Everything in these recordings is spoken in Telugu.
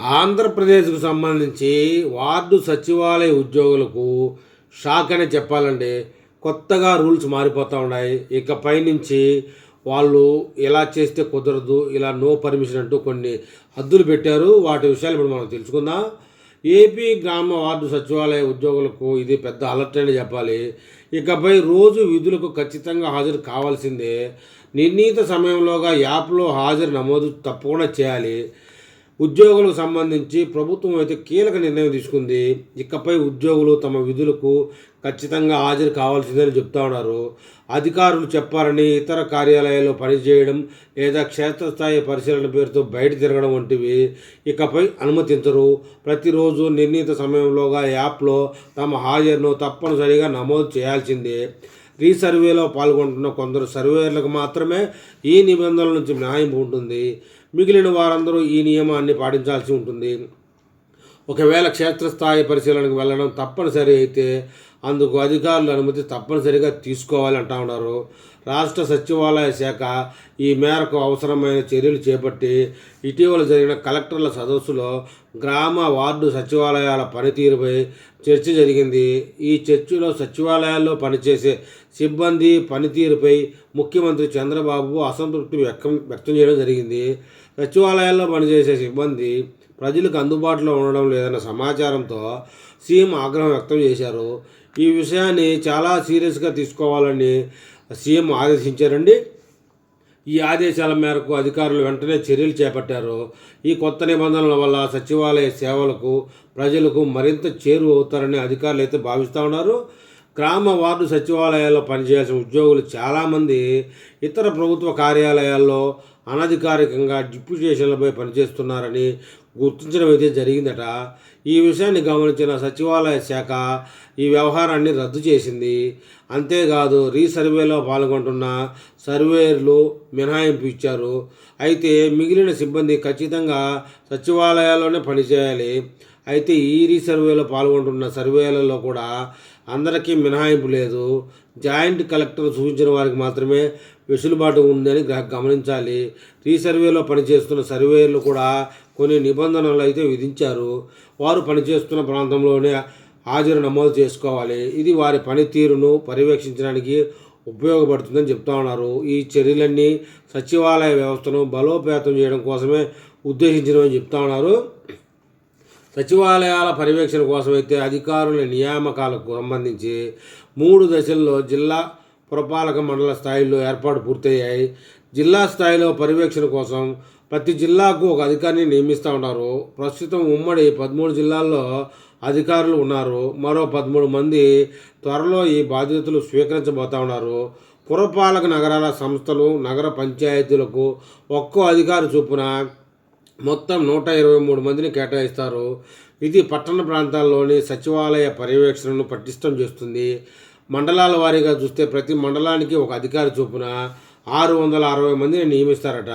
ఆంధ్రప్రదేశ్కు సంబంధించి వార్డు సచివాలయ ఉద్యోగులకు షాక్ అనే చెప్పాలండి కొత్తగా రూల్స్ మారిపోతూ ఉన్నాయి. ఇకపై నుంచి వాళ్ళు ఇలా చేస్తే కుదరదు ఇలా నో పర్మిషన్ అంటూ కొన్ని హద్దులు పెట్టారు. వాటి విషయాలు ఇప్పుడు మనం తెలుసుకుందాం. ఏపీ గ్రామ వార్డు సచివాలయ ఉద్యోగులకు ఇది పెద్ద అలర్ట్ అని చెప్పాలి. ఇకపై రోజు విధులకు ఖచ్చితంగా హాజరు కావాల్సిందే. నిర్ణీత సమయంలోగా యాప్లో హాజరు నమోదు తప్పకుండా చేయాలి. ఉద్యోగులకు సంబంధించి ప్రభుత్వం అయితే కీలక నిర్ణయం తీసుకుంది. ఇకపై ఉద్యోగులు తమ విధులకు ఖచ్చితంగా హాజరు కావాల్సిందని చెప్తా ఉన్నారు. అధికారులు చెప్పారని ఇతర కార్యాలయాల్లో పనిచేయడం లేదా క్షేత్రస్థాయి పరిశీలన పేరుతో బయట తిరగడం వంటివి ఇకపై అనుమతించరు. ప్రతిరోజు నిర్ణీత సమయంలోగా యాప్లో తమ హాజరును తప్పనిసరిగా నమోదు చేయాల్సిందే. రీసర్వేలో పాల్గొంటున్న కొందరు సర్వేయర్లకు మాత్రమే ఈ నిబంధనల నుంచి మినహాయింపు ఉంటుంది. మిగిలిన వారందరూ ఈ నియమాన్ని పాటించాల్సి ఉంటుంది. ఒకవేళ క్షేత్రస్థాయి పరిశీలనకు వెళ్ళడం తప్పనిసరి అయితే అందుకు అధికారుల అనుమతి తప్పనిసరిగా తీసుకోవాలి అంటా ఉన్నారు. రాష్ట్ర సచివాలయ శాఖ ఈ మేరకు అవసరమైన చర్యలు చేపట్టి ఇటీవల జరిగిన కలెక్టర్ల సదస్సులో గ్రామ వార్డు సచివాలయాల పనితీరుపై చర్చ జరిగింది. ఈ చర్చలో సచివాలయాల్లో పనిచేసే సిబ్బంది పనితీరుపై ముఖ్యమంత్రి చంద్రబాబు అసంతృప్తి వ్యక్తం వ్యక్తం చేయడం జరిగింది. సచివాలయాల్లో పనిచేసే సిబ్బంది ప్రజలకు అందుబాటులో ఉండడం లేదన్న సమాచారంతో సీఎం ఆగ్రహం వ్యక్తం చేశారు. ఈ విషయాన్ని చాలా సీరియస్గా తీసుకోవాలని సీఎం ఆదేశించారండి. ఈ ఆదేశాల మేరకు అధికారులు వెంటనే చర్యలు చేపట్టారు. ఈ కొత్త నిబంధనల వల్ల సచివాలయ సేవలకు ప్రజలకు మరింత చేరువ అవుతారని అధికారులు అయితే భావిస్తూ ఉన్నారు. గ్రామ వార్డు సచివాలయాల్లో పనిచేయాల్సిన ఉద్యోగులు చాలామంది ఇతర ప్రభుత్వ కార్యాలయాల్లో అనధికారికంగా డిప్యూటేషన్లపై పనిచేస్తున్నారని గుర్తించడం అయితే జరిగిందట. ఈ విషయాన్ని గమనించిన సచివాలయ శాఖ ఈ వ్యవహారాన్ని రద్దు చేసింది. అంతేకాదు రీసర్వేలో పాల్గొంటున్న సర్వేయర్లు మినహాయింపు ఇచ్చారు. అయితే మిగిలిన సిబ్బంది ఖచ్చితంగా సచివాలయాల్లోనే పనిచేయాలి. అయితే ఈ రీసర్వేలో పాల్గొంటున్న సర్వేలలో కూడా అందరికీ మినహాయింపు లేదు. జాయింట్ కలెక్టర్ సూచించిన వారికి మాత్రమే వెసులుబాటు ఉందని గమనించాలి. రీసర్వేలో పనిచేస్తున్న సర్వేలు కూడా కొన్ని నిబంధనలు అయితే విధించారు. వారు పనిచేస్తున్న ప్రాంతంలోనే హాజరు నమోదు చేసుకోవాలి. ఇది వారి పనితీరును పర్యవేక్షించడానికి ఉపయోగపడుతుందని చెప్తా ఉన్నారు. ఈ చర్యలన్నీ సచివాలయ వ్యవస్థను బలోపేతం చేయడం కోసమే ఉద్దేశించినవని చెప్తా ఉన్నారు. సచివాలయాల పర్యవేక్షణ కోసమైతే అధికారుల నియామకాలకు సంబంధించి మూడు దశల్లో జిల్లా పురపాలక మండల స్థాయిలో ఏర్పాటు పూర్తయ్యాయి. జిల్లా స్థాయిలో పర్యవేక్షణ కోసం ప్రతి జిల్లాకు ఒక అధికారిని నియమిస్తూ ఉన్నారు. ప్రస్తుతం ఉమ్మడి పదమూడు జిల్లాల్లో అధికారులు ఉన్నారు. మరో పదమూడు మంది త్వరలో ఈ బాధ్యతలు స్వీకరించబోతా ఉన్నారు. పురపాలక నగరాల సంస్థలు నగర పంచాయతీలకు ఒక్కో అధికారి చొప్పున మొత్తం నూట ఇరవై మూడు మందిని కేటాయిస్తారు. ఇది పట్టణ ప్రాంతాల్లోని సచివాలయ పర్యవేక్షణను పటిష్టం చేస్తుంది. మండలాల వారీగా చూస్తే ప్రతి మండలానికి ఒక అధికారి చొప్పున ఆరు వందల అరవై మందిని నియమిస్తారట.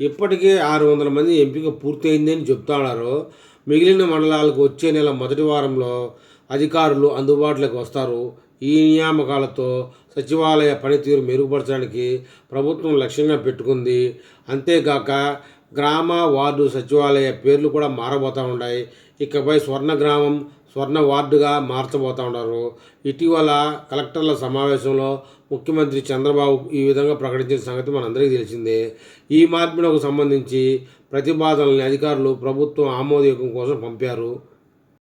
ఇప్పటికే ఆరు వందల మంది ఎంపిక పూర్తయిందని చెప్తున్నారు మిగిలిన మండలాలకు వచ్చే నెల మొదటి వారంలో అధికారులు అందుబాటులోకి వస్తారు. ఈ నియామకాలతో సచివాలయ పనితీరు మెరుగుపరచడానికి ప్రభుత్వం లక్ష్యంగా పెట్టుకుంది. అంతేకాక గ్రామ వార్డు సచివాలయ పేర్లు కూడా మారబోతూ ఉన్నాయి ఇకపై స్వర్ణ గ్రామం స్వర్ణ వార్డుగా మార్చబోతూ ఉన్నారు ఇటీవల కలెక్టర్ల సమావేశంలో ముఖ్యమంత్రి చంద్రబాబు ఈ విధంగా ప్రకటించిన సంగతి మనందరికీ తెలిసిందే. ఈ మార్పునకు సంబంధించి ప్రతిపాదనల్ని అధికారులు ప్రభుత్వం ఆమోదయోగం కోసం పంపారు.